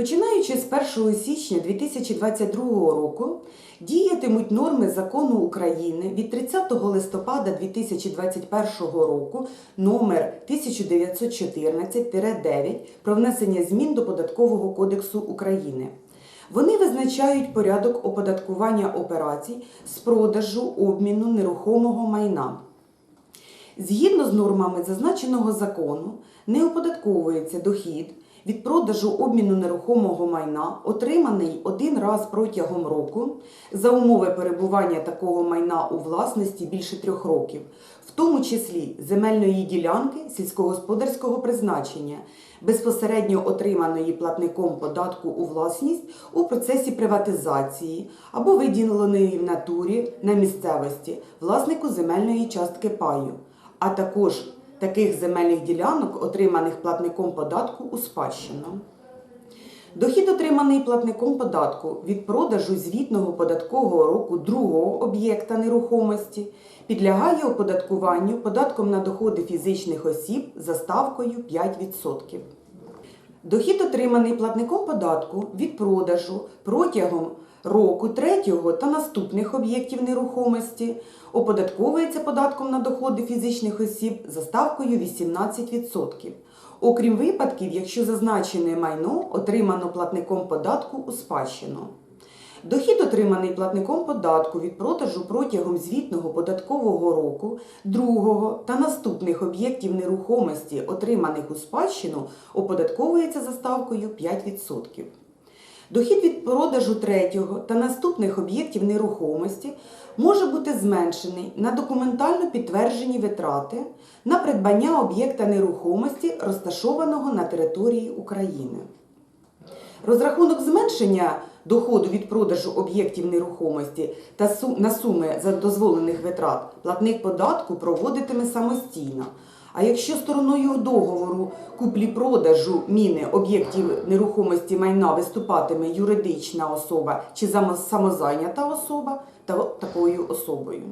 Починаючи з 1 січня 2022 року діятимуть норми закону України від 30 листопада 2021 року номер 1914-9 про внесення змін до Податкового кодексу України. Вони визначають порядок оподаткування операцій з продажу обміну нерухомого майна. Згідно з нормами зазначеного закону, не оподатковується дохід від продажу обміну нерухомого майна, отриманий один раз протягом року за умови перебування такого майна у власності більше трьох років, в тому числі земельної ділянки сільськогосподарського призначення, безпосередньо отриманої платником податку у власність у процесі приватизації або виділеної в натурі на місцевості власнику земельної частки паю а також таких земельних ділянок, отриманих платником податку у спадщину. Дохід, отриманий платником податку від продажу звітного податкового року другого об'єкта нерухомості, підлягає оподаткуванню податком на доходи фізичних осіб за ставкою 5%. Дохід, отриманий платником податку від продажу протягом року третього та наступних об'єктів нерухомості, оподатковується податком на доходи фізичних осіб за ставкою 18%. Окрім випадків, якщо зазначене майно отримано платником податку у спадщину. Дохід, отриманий платником податку від продажу протягом звітного податкового року, другого та наступних об'єктів нерухомості, отриманих у спадщину, оподатковується за ставкою 5%. Дохід від продажу третього та наступних об'єктів нерухомості може бути зменшений на документально підтверджені витрати на придбання об'єкта нерухомості, розташованого на території України. Розрахунок зменшення доходу від продажу об'єктів нерухомості та на суми за дозволених витрат платник податку проводитиме самостійно. А якщо стороною договору куплі-продажу міни об'єктів нерухомості майна виступатиме юридична особа чи самозайнята особа, то такою особою.